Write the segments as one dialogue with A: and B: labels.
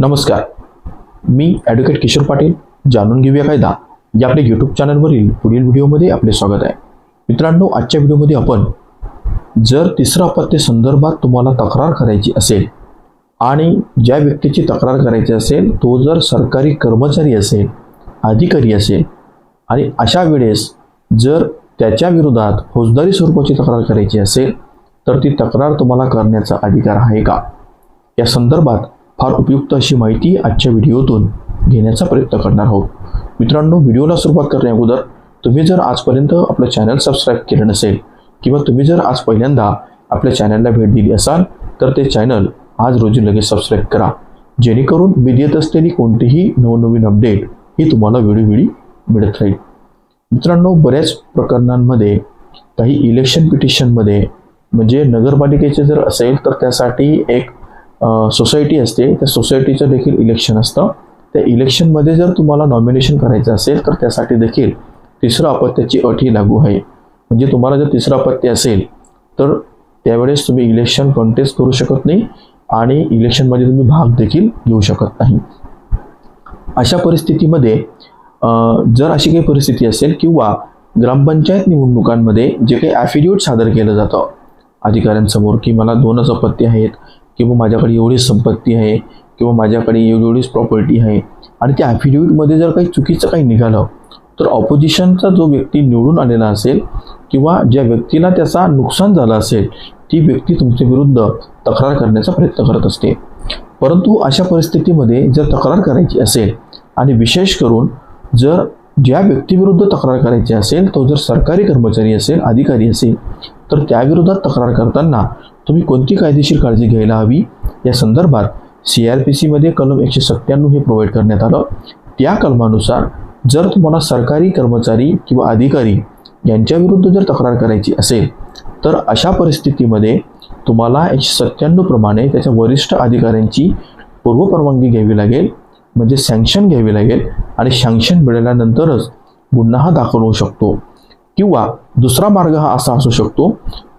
A: नमस्कार. मी ॲडव्होकेट किशोर पाटील जाणून घेऊया कायदा. या आपल्या यूट्यूब चॅनलवरील पुढील व्हिडिओमध्ये आपले स्वागत आहे. मित्रांनो आजच्या व्हिडिओमध्ये आपण जर तिसरं अपत्य संदर्भात तुम्हाला तक्रार करायची असेल आणि ज्या व्यक्तीची तक्रार करायची असेल तो जर सरकारी कर्मचारी असेल अधिकारी असेल आणि अशा वेळेस जर त्याच्या विरोधात फौजदारी स्वरूपाची तक्रार करायची असेल तर ती तक्रार तुम्हाला करण्याचा अधिकार आहे का? या संदर्भात फार उपयुक्त अशी माहिती आजच्या व्हिडिओतून घेण्याचा प्रयत्न करणार आहोत. मित्रांनो व्हिडिओला सुरुवात करण्या अगोदर तुम्ही जर आजपर्यंत आपलं चॅनल सबस्क्राईब केलं नसेल किंवा तुम्ही जर आज पहिल्यांदा आपल्या चॅनलला भेट दिली असाल तर ते चॅनल आज रोजी लगेच सबस्क्राईब करा. जेणेकरून मी देत असलेली कोणतीही नवनवीन अपडेट ही तुम्हाला वेळोवेळी मिळत राहील. मित्रांनो बऱ्याच प्रकरणांमध्ये काही इलेक्शन पिटिशनमध्ये म्हणजे नगरपालिकेचे जर असेल तर त्यासाठी एक सोसायटी असते त्या सोसायटीचं देखील इलेक्शन असतं. त्या इलेक्शनमध्ये जर तुम्हाला नॉमिनेशन करायचं असेल तर त्यासाठी देखील तिसरं अपत्याची अटी लागू आहे. म्हणजे तुम्हाला जर तिसरं अपत्य असेल तर त्यावेळेस तुम्ही इलेक्शन कॉन्टेस्ट करू शकत नाही आणि इलेक्शनमध्ये तुम्ही भाग देखील घेऊ शकत नाही. अशा परिस्थितीमध्ये जर अशी काही परिस्थिती असेल किंवा ग्रामपंचायत निवडणुकांमध्ये जे काही ॲफिडेविट सादर केलं जातं अधिकाऱ्यांसमोर की मला दोनच अपत्य आहेत किंवा माझ्याकडे एवढीच संपत्ती आहे किंवा माझ्याकडे एवढी एवढीच प्रॉपर्टी आहे. आणि त्या ॲफिडेविटमध्ये जर काही चुकीचं काही निघालं तर ऑपोजिशनचा जो व्यक्ती निवडून आलेला असेल किंवा ज्या व्यक्तीला त्याचा नुकसान झालं असेल ती व्यक्ती तुमच्या विरुद्ध तक्रार करण्याचा प्रयत्न करत असते. परंतु अशा परिस्थितीमध्ये जर तक्रार करायची असेल आणि विशेष करून जर ज्या व्यक्तीविरुद्ध तक्रार करायची असेल तो जर सरकारी कर्मचारी असेल अधिकारी असेल तर त्याविरोधात तक्रार करताना तुम्ही कोणती कायदेशीर काळजी घ्यायला हवी? या संदर्भात सी आर पी सीमध्ये कलम एकशे सत्त्याण्णव हे प्रोव्हाइड करण्यात आलं. त्या कलमानुसार जर तुम्हाला सरकारी कर्मचारी किंवा अधिकारी यांच्याविरुद्ध जर तक्रार करायची असेल तर अशा परिस्थितीमध्ये तुम्हाला एकशे सत्त्याण्णव प्रमाणे त्याच्या वरिष्ठ अधिकाऱ्यांची पूर्वपरवानगी घ्यावी लागेल म्हणजे सँक्शन घ्यावी लागेल आणि सँक्शन मिळाल्यानंतरच गुन्हा हा दाखल होऊ शकतो. किंवा दुसरा मार्ग हा असा असू शकतो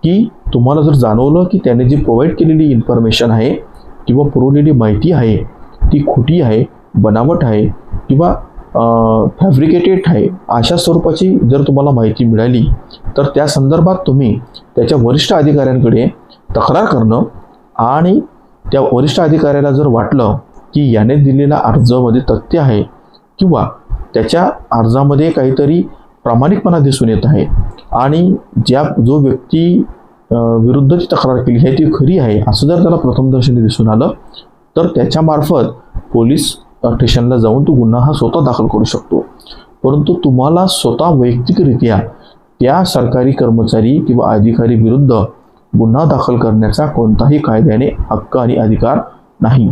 A: की तुम्हाला जर जाणवलं की त्याने जी प्रोव्हाइड केलेली इन्फॉर्मेशन आहे किंवा पुरवलेली माहिती आहे ती खोटी आहे बनावट आहे किंवा फॅब्रिकेटेड आहे अशा स्वरूपाची जर तुम्हाला माहिती मिळाली तर त्या संदर्भात तुम्ही त्याच्या वरिष्ठ अधिकाऱ्यांकडे तक्रार करणं आणि त्या वरिष्ठ अधिकाऱ्याला जर वाटलं की याने दिलेला अर्जामध्ये तथ्य आहे किंवा त्याच्या अर्जामध्ये काहीतरी प्रामाणिकपणा दिसून येत आहे आणि ज्या जो व्यक्ती विरुद्ध जी तक्रार केली आहे ती खरी आहे असं जर त्याला प्रथमदर्शनी दिसून आलं तर त्याच्यामार्फत पोलीस स्टेशनला जाऊन तो गुन्हा हा स्वतः दाखल करू शकतो. परंतु तुम्हाला स्वतः वैयक्तिकरित्या त्या सरकारी कर्मचारी किंवा अधिकारी विरुद्ध गुन्हा दाखल करण्याचा कोणताही कायद्याने हक्क आणि अधिकार नाही.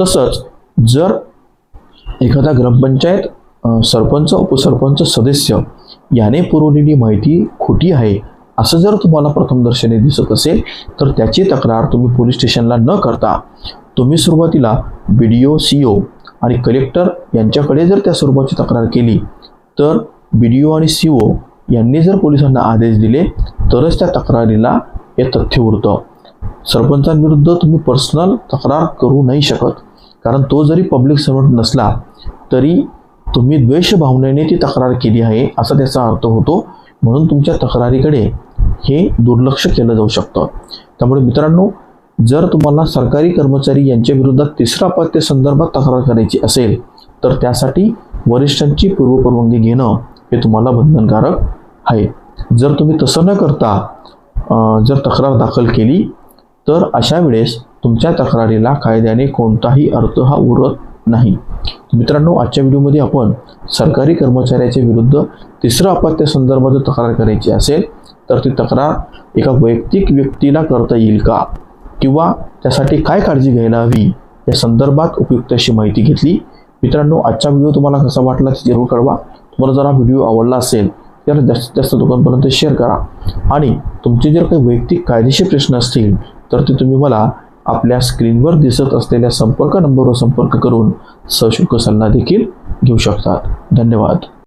A: तसंच जर एखादा ग्रामपंचायत सरपंच उपसरपंच सदस्य याने पुरवलेली माहिती खोटी आहे असं जर तुम्हाला प्रथमदर्शनी दिसत असेल तर त्याची तक्रार तुम्ही पोलीस स्टेशनला न करता तुम्ही सुरुवातीला बी डी ओ सी ओ आणि कलेक्टर यांच्याकडे जर त्या स्वरूपाची तक्रार केली तर बी डी ओ आणि सी ओ यांनी जर पोलिसांना आदेश दिले तरच त्या तक्रारीला हे तथ्य उरतं. सरपंचांविरुद्ध तुम्ही पर्सनल तक्रार करू नाही शकत कारण तो जरी पब्लिक सर्वंट नसला तरी तुम्ही द्वेष भावनेने ती तक्रार केली आहे असा त्याचा अर्थ होतो. म्हणून तुमच्या तक्रारीकडे हे दुर्लक्ष केलं जाऊ शकतं. त्यामुळे मित्रांनो जर तुम्हाला सरकारी कर्मचारी यांच्या विरोधात तिसरा अपत्य संदर्भात तक्रार करायची असेल तर त्यासाठी वरिष्ठांची पूर्वपरवानगी घेणं हे तुम्हाला बंधनकारक आहे. जर तुम्ही तसं न करता जर तक्रार दाखल केली तर अशा वेळेस तुमच्या तक्रारीला कायद्याने कोणताही अर्थ हा उरत नाही. मित्रांनो आजच्या व्हिडिओमध्ये आपण सरकारी कर्मचाऱ्याच्या विरुद्ध तिसरं अपत्य संदर्भात जर तक्रार करायची असेल तर ती तक्रार एका वैयक्तिक व्यक्तीला करता येईल का? किंवा त्यासाठी काय काळजी घ्यायला हवी? या संदर्भात उपयुक्त अशी माहिती घेतली. मित्रांनो आजचा व्हिडिओ तुम्हाला कसा वाटला ते जरूर कळवा. तुम्हाला जर हा व्हिडिओ आवडला असेल तर जास्तीत जास्त लोकांपर्यंत शेअर करा. आणि तुमचे जर काही वैयक्तिक कायदेशीर प्रश्न असतील तर ते तुम्ही मला आपल्या स्क्रीनवर दिसत असलेल्या संपर्क नंबरवर संपर्क करून सशुल्क सल्ला देखील घेऊ शकतात. धन्यवाद.